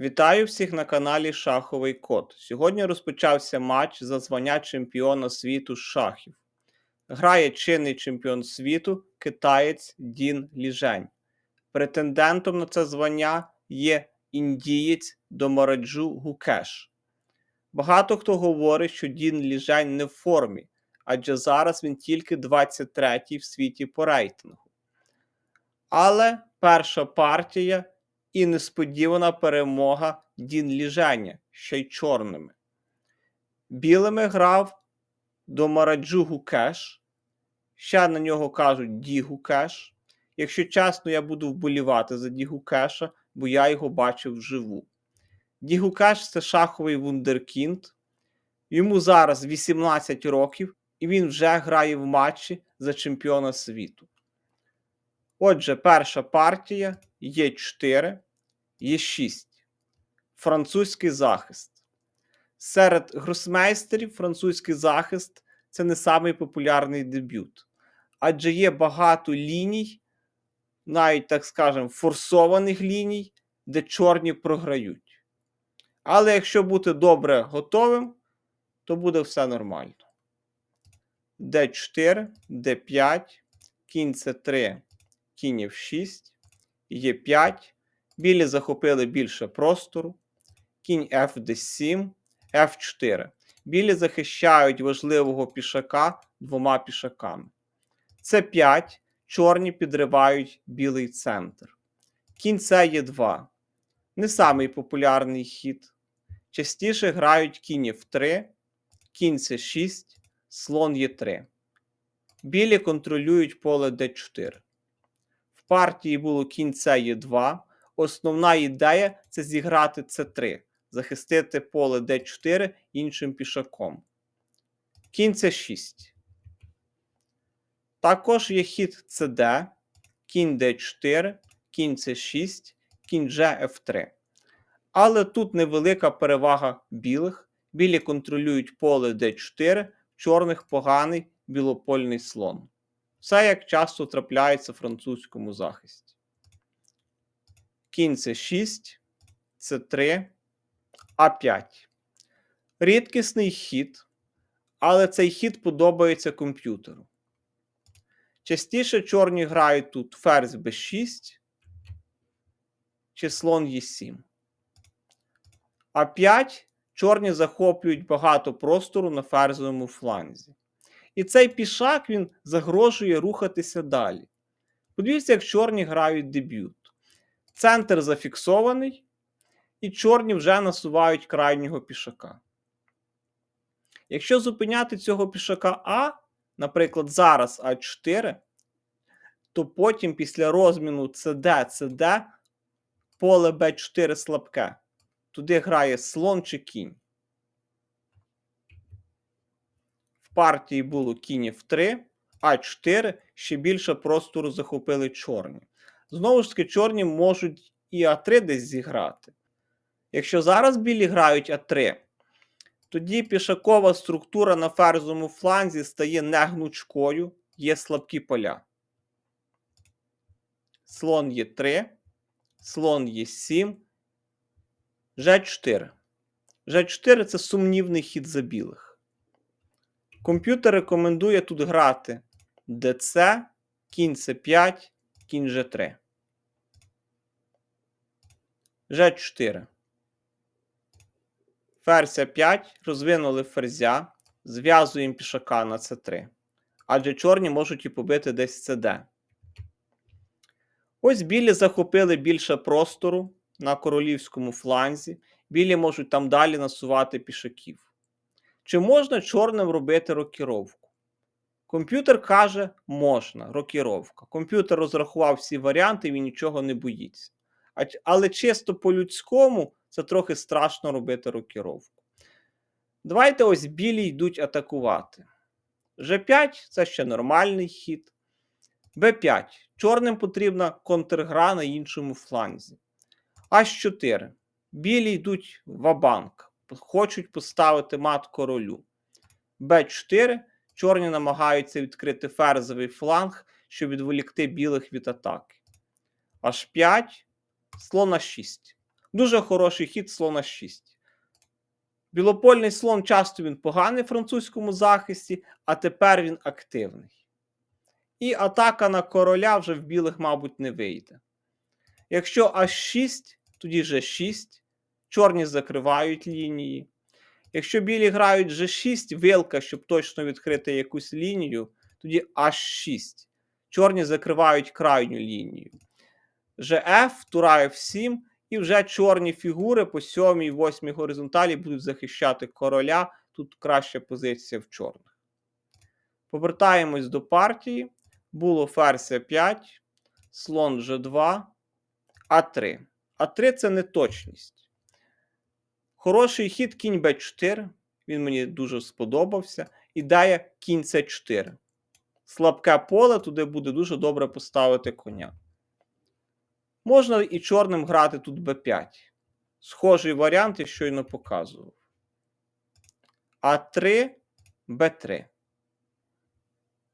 Вітаю всіх на каналі Шаховий Код. Сьогодні розпочався матч за звання чемпіона світу шахів. Грає чинний чемпіон світу китаєць Дін Ліжень. Претендентом на це звання є індієць Домараджу Гукеш. Багато хто говорить, що Дін Ліжень не в формі, адже зараз він тільки 23-й в світі по рейтингу. Але перша партія і несподівана перемога Дін Ліженя, ще й чорними. Білими грав до Мараджу Гукеш. Ще на нього кажуть Ді Гукеш. Якщо чесно, я буду вболівати за Ді Гукеша, бо я його бачив вживу. Ді Гукеш це шаховий вундеркінд. Йому зараз 18 років, і він вже грає в матчі за чемпіона світу. Отже, перша партія є 4, є 6. Французький захист. Серед гросмейстерів французький захист це не самий популярний дебют. Адже є багато ліній, навіть, так скажемо, форсованих ліній, де чорні програють. Але якщо бути добре готовим, то буде все нормально. D4, D5, кінь C3, кінь F6, Е5. Білі захопили більше простору. Кінь FD7, F4. Білі захищають важливого пішака двома пішаками. С5. Чорні підривають білий центр. Кінь С2. Не самий популярний хід. Частіше грають кінь F3, кінь С6, слон Е3. Білі контролюють поле d4. Партії було кінь С2. Основна ідея це зіграти С3, захистити поле d4 іншим пішаком. Кінь С6. Також є хід CD, кінь d4, кінь С6, кінь G F3. Але тут невелика перевага білих. Білі контролюють поле d4, чорних поганий білопольний слон. Все як часто трапляється в французькому захисті. Кінь С6, С3, А5. Рідкісний хід, але цей хід подобається комп'ютеру. Частіше чорні грають тут ферзь Б6 чи слон Е7. А5 чорні захоплюють багато простору на ферзовому фланзі. І цей пішак він загрожує рухатися далі. Подивіться, як чорні грають дебют. Центр зафіксований, і чорні вже насувають крайнього пішака. Якщо зупиняти цього пішака А, наприклад, зараз А4, то потім після розміну CD, CD поле Б4 слабке. Туди грає слон чи кінь. В партії було кінь F3, А4, ще більше простору захопили чорні. Знову ж таки, чорні можуть і А3 десь зіграти. Якщо зараз білі грають А3, тоді пішакова структура на ферзовому фланзі стає негнучкою, є слабкі поля. Слон Е3, слон Е7, Ж4. Ж4 це сумнівний хід за білих. Комп'ютер рекомендує тут грати ДЦ, кінь С5, кінь Ж3. Ж4. Ферзь 5 розвинули ферзя, зв'язуємо пішака на С3. Адже чорні можуть і побити десь СД. Ось білі захопили більше простору на королівському фланзі. Білі можуть там далі насувати пішаків. Чи можна чорним робити рокіровку? Комп'ютер каже, можна, рокіровка. Комп'ютер розрахував всі варіанти, він нічого не боїться. Але чисто по-людському це трохи страшно робити рокіровку. Давайте ось білі йдуть атакувати. G5 це ще нормальний хід. Б5. Чорним потрібна контргра на іншому фланзі. H4. Білі йдуть в абанк. Хочуть поставити мат королю. Б4. Чорні намагаються відкрити ферзовий фланг, щоб відволікти білих від атаки. H5. Слон А6. Дуже хороший хід слона 6. Білопольний слон часто він поганий в французькому захисті, а тепер він активний. І атака на короля вже в білих, мабуть, не вийде. Якщо H6, тоді G6. Чорні закривають лінії. Якщо білі грають G6, вилка, щоб точно відкрити якусь лінію, тоді H6. Чорні закривають крайню лінію. GF, тура F7, і вже чорні фігури по 7 і 8 горизонталі будуть захищати короля. Тут краща позиція в чорних. Повертаємось до партії. Було ферзь 5, слон G2, А3. А3 це неточність. Хороший хід кінь Б4. Він мені дуже сподобався. Ідея кінь С4. Слабке поле, туди буде дуже добре поставити коня. Можна і чорним грати тут Б5. Схожий варіант я щойно показував. А3, Б3.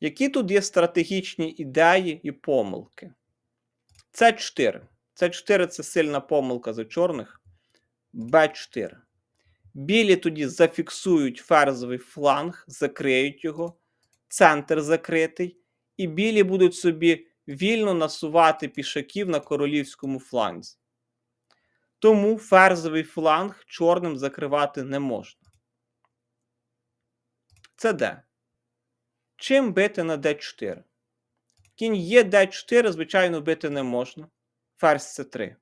Які тут є стратегічні ідеї і помилки? С4. С4 це сильна помилка за чорних. Б4. Білі тоді зафіксують ферзовий фланг, закриють його, центр закритий, і білі будуть собі вільно насувати пішаків на королівському фланзі. Тому ферзовий фланг чорним закривати не можна. Це Д. Чим бити на d4? Кінь є d4, звичайно, бити не можна. Ферзь c3.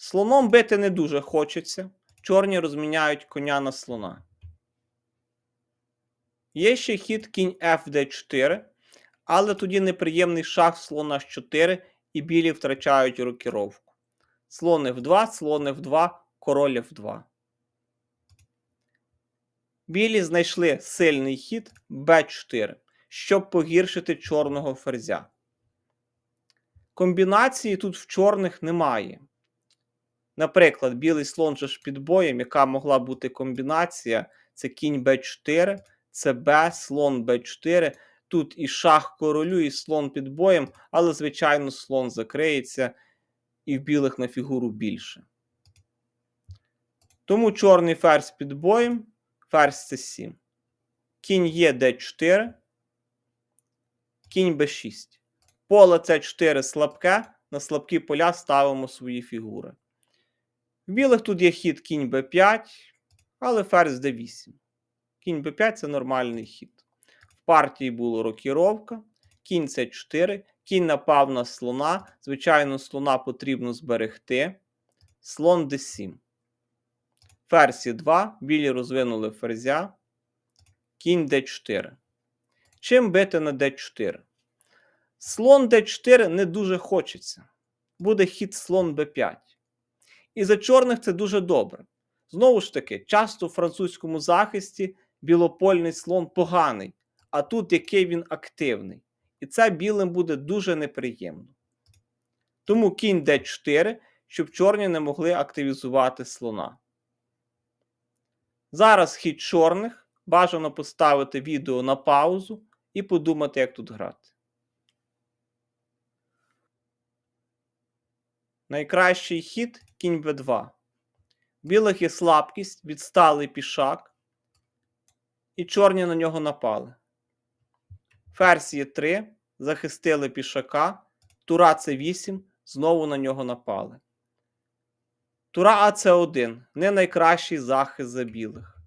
Слоном бити не дуже хочеться. Чорні розміняють коня на слона. Є ще хід кінь FD4, але тоді неприємний шах слона H4 і білі втрачають рокіровку. Слон F2, слон F2, король F2. Білі знайшли сильний хід b4, щоб погіршити чорного ферзя. Комбінації тут в чорних немає. Наприклад, білий слон же ж під боєм, яка могла бути комбінація: це кінь b4, це Б, слон b4. Тут і шах королю, і слон під боєм, але, звичайно, слон закриється, і в білих на фігуру більше. Тому чорний ферзь під боєм ферзь c7. Кінь є d4, кінь b6. Поле c4 слабке, на слабкі поля ставимо свої фігури. В білих тут є хід кінь b5, але ферзь d8. Кінь b5 це нормальний хід. В партії була рокіровка, кінь c4, кінь напав на слона. Звичайно, слона потрібно зберегти. Слон d7. Ферзь 2, білі розвинули ферзя, кінь d4. Чим бити на d4? Слон d4 не дуже хочеться. Буде хід слон b5. І за чорних це дуже добре. Знову ж таки, часто в французькому захисті білопольний слон поганий, а тут який він активний. І це білим буде дуже неприємно. Тому кінь d4, щоб чорні не могли активізувати слона. Зараз хід чорних. Бажано поставити відео на паузу і подумати, як тут грати. Найкращий хід кінь b2. Білих є слабкість, відсталий пішак. І чорні на нього напали. Ферзь є 3. Захистили пішака. Тура c 8 знову на нього напали. Тура АЦ1 не найкращий захист за білих.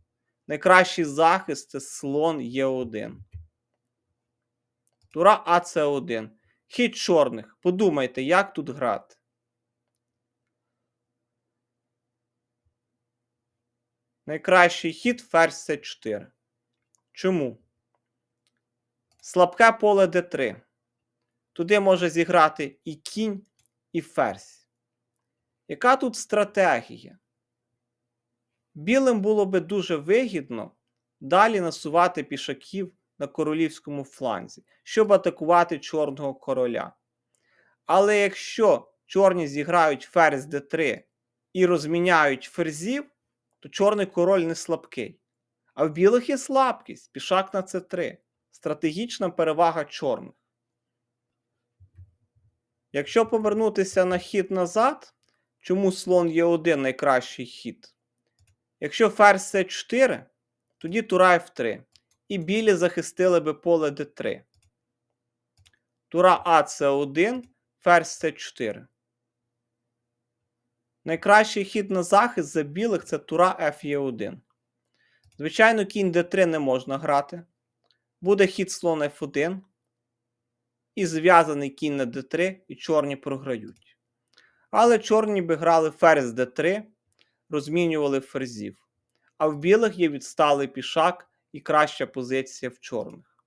Найкращий захист це слон Е1. Тура АЦ1. Хід чорних. Подумайте, як тут грати. Найкращий хід ферзь С4. Чому? Слабке поле Д3. Туди може зіграти і кінь, і ферзь. Яка тут стратегія? Білим було би дуже вигідно далі насувати пішаків на королівському фланзі, щоб атакувати чорного короля. Але якщо чорні зіграють ферзь d3 і розміняють ферзів, то чорний король не слабкий. А в білих є слабкість, пішак на c3. Стратегічна перевага чорних. Якщо повернутися на хід назад, чому слон Е1 найкращий хід? Якщо ферзь С4, тоді тура F3. І білі захистили би поле d3. Тура А С1, ферзь С4. Найкращий хід на захист за білих це тура Ф'Е1. Звичайно, кінь d3 не можна грати. Буде хід слон F1. І зв'язаний кінь на d3, і чорні програють. Але чорні би грали ферзь d3, розмінювали ферзів. А в білих є відсталий пішак і краща позиція в чорних.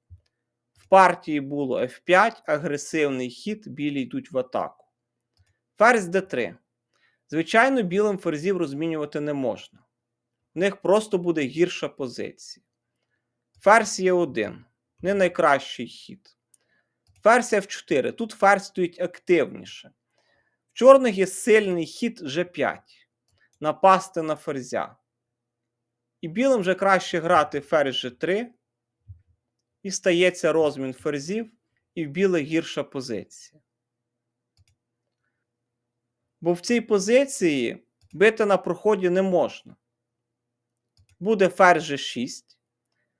В партії було F5, агресивний хід, білі йдуть в атаку. Ферзь d3. Звичайно, білим ферзів розмінювати не можна. В них просто буде гірша позиція. Ферзь є 1 не найкращий хід. Ферзь F4. Тут ферзь стоїть активніше. В чорних є сильний хід G5. Напасти на ферзя. І білим вже краще грати ферзь G3. І стається розмін ферзів, і в білих гірша позиція. Бо в цій позиції бити на проході не можна. Буде ферзь G6.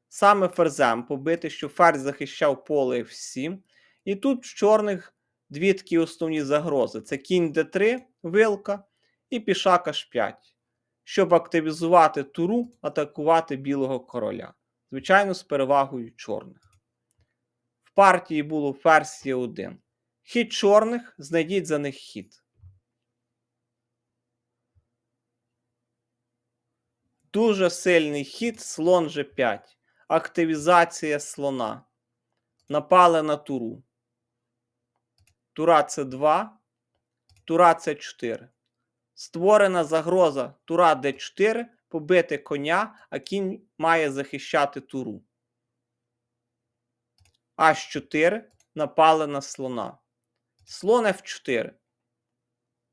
Саме ферзем побити, щоб ферзь захищав поле F7. І тут в чорних дві такі основні загрози: це кінь d3, вилка і пішак h5, щоб активізувати туру, атакувати білого короля. Звичайно, з перевагою чорних. В партії було ферзь є 1 Хід чорних, знайдіть за них хід. Дуже сильний хід слон G5. Активізація слона. Напали на туру. Тура С2, Тура С4. Створена загроза Тура Д4, побити коня, а кінь має захищати туру. H4 напали на слона. Слон F4.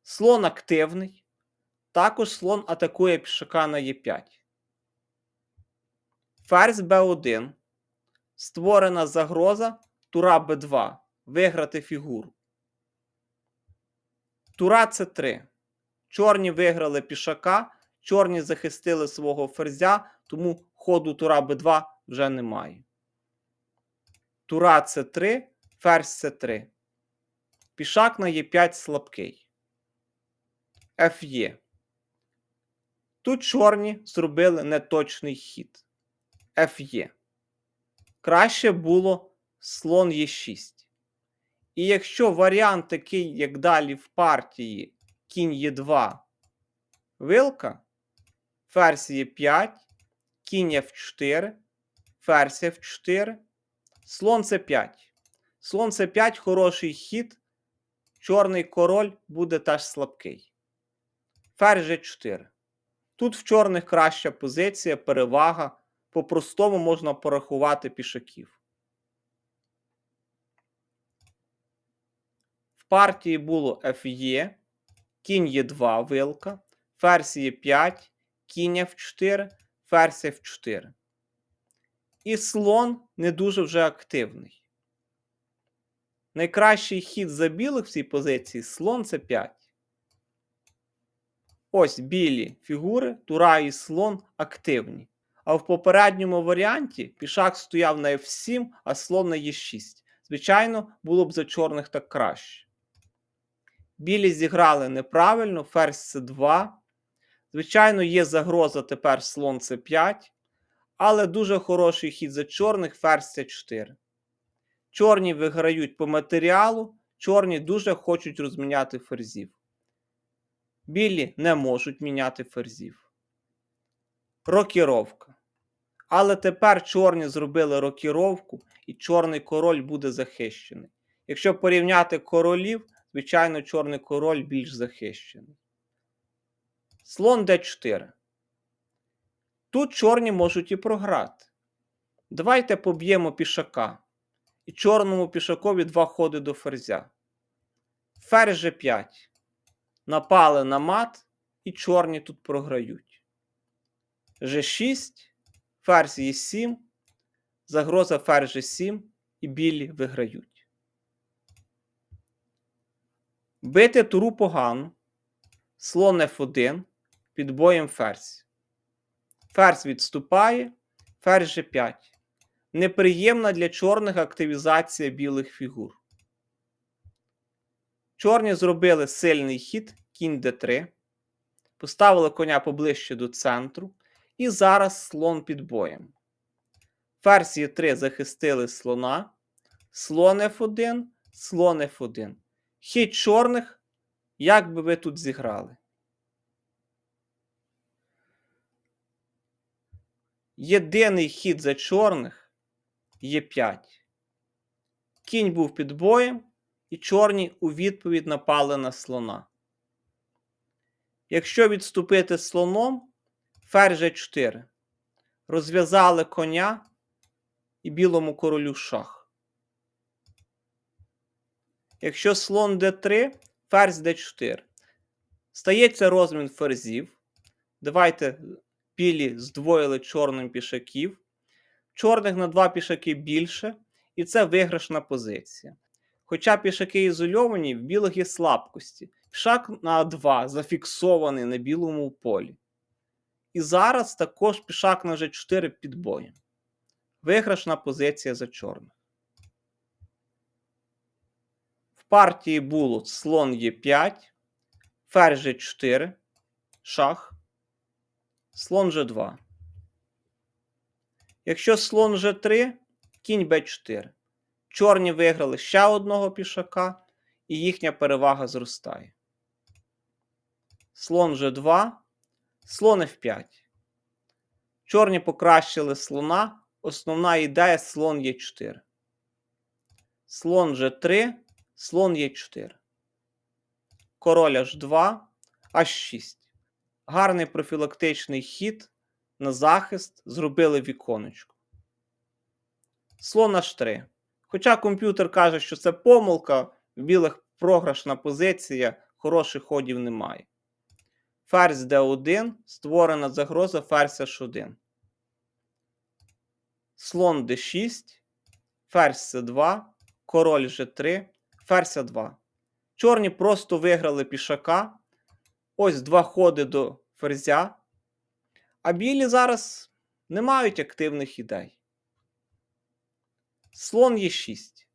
Слон активний. Також слон атакує пішака на Е5. Ферзь Б1. Створена загроза Тура Б2. Виграти фігуру. Тура С3. Чорні виграли пішака, чорні захистили свого ферзя, тому ходу Тура Б2 вже немає. Тура С3, ферзь С3. Пішак на Е5 слабкий. Ф'є. Тут чорні зробили неточний хід. Ф'є. Краще було слон Е6. І якщо варіант такий, як далі в партії кінь Е2, вилка, ферзь Е5, кінь F4, ферзь F4, слон С5. Слон С5 хороший хід, чорний король буде теж слабкий. Ферзь G4. Тут в чорних краща позиція, перевага. По-простому можна порахувати пішаків. В партії було Ф'Є, кінь Е2 вилка, ферзь Е5, кінь F4, ферзь F4. І слон не дуже вже активний. Найкращий хід за білих в цій позиції слон це 5. Ось білі фігури, тура і слон активні. А в попередньому варіанті пішак стояв на F7, а слон на Е6. Звичайно, було б за чорних так краще. Білі зіграли неправильно, ферзь С2. Звичайно, є загроза тепер слон С5. Але дуже хороший хід за чорних ферзь С4. Чорні виграють по матеріалу, чорні дуже хочуть розміняти ферзів. Білі не можуть міняти ферзів. Рокіровка. Але тепер чорні зробили рокіровку, і чорний король буде захищений. Якщо порівняти королів, звичайно, чорний король більш захищений. Слон d4. Тут чорні можуть і програти. Давайте поб'ємо пішака. І чорному пішакові два ходи до ферзя. Ферзь G5. Напали на мат, і чорні тут програють. G6, ферзь Е7, загроза ферзь G7 і білі виграють. Бити туру погано. Слон F1 під боєм ферзь. Ферзь відступає, ферзь G5. Неприємна для чорних активізація білих фігур. Чорні зробили сильний хід, кінь d3. Поставили коня поближче до центру. І зараз слон під боєм. Ферзь Е3 захистили слона. Слон F1, слон F1. Хід чорних, як би ви тут зіграли? Єдиний хід за чорних є 5. Кінь був під боєм, і чорні у відповідь напали на слона. Якщо відступити слоном, ферзь G4. Розв'язали коня і білому королю шах. Якщо слон d3, ферзь d4. Стається розмін ферзів. Давайте білі здвоїли чорним пішаків. Чорних на два пішаки більше, і це виграшна позиція. Хоча пішаки ізольовані, в білих є слабкості. Пішак на А2 зафіксований на білому полі. І зараз також пішак на G4 під боєм. Виграшна позиція за чорних. В партії було слон Е5, ферзь G4, шах, слон G2. Якщо слон G3, кінь Б4. Чорні виграли ще одного пішака, і їхня перевага зростає. Слон G2, слон F5. Чорні покращили слона. Основна ідея слон Е4. Слон G3, слон Е4. Король H2, H6. Гарний профілактичний хід на захист зробили віконечко. Слон H3. Хоча комп'ютер каже, що це помилка, в білих програшна позиція, хороших ходів немає. Ферзь d1, створена загроза ферзь h1. Слон d6, ферзь c2, король g3, ферзь a2. Чорні просто виграли пішака. Ось два ходи до ферзя. А білі зараз не мають активних ідей. Слон Е6.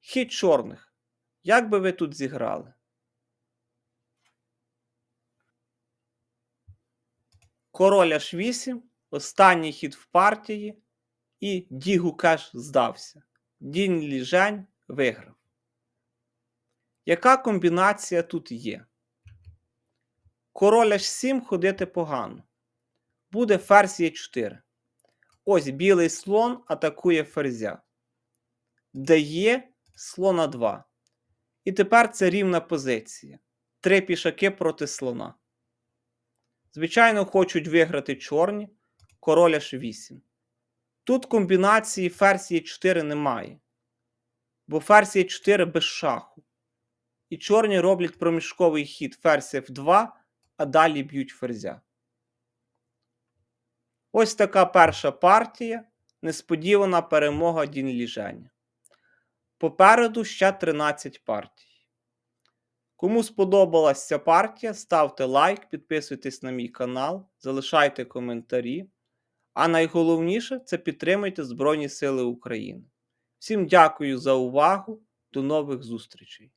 Хід чорних. Як би ви тут зіграли? Король H8. Останній хід в партії. І Дігу Кеш здався. Дінь Ліжень виграв. Яка комбінація тут є? Король H7 ходити погано. Буде ферзь Е4. Ось білий слон атакує ферзя. Дає слона 2. І тепер це рівна позиція. Три пішаки проти слона. Звичайно, хочуть виграти чорні. Король H8. Тут комбінації ферзь Е4 немає. Бо ферзь Е4 без шаху. І чорні роблять проміжковий хід ферзь F2, а далі б'ють ферзя. Ось така перша партія. Несподівана перемога Дін Ліженя. Попереду ще 13 партій. Кому сподобалася ця партія, ставте лайк, підписуйтесь на мій канал, залишайте коментарі. А найголовніше це підтримуйте Збройні Сили України. Всім дякую за увагу. До нових зустрічей!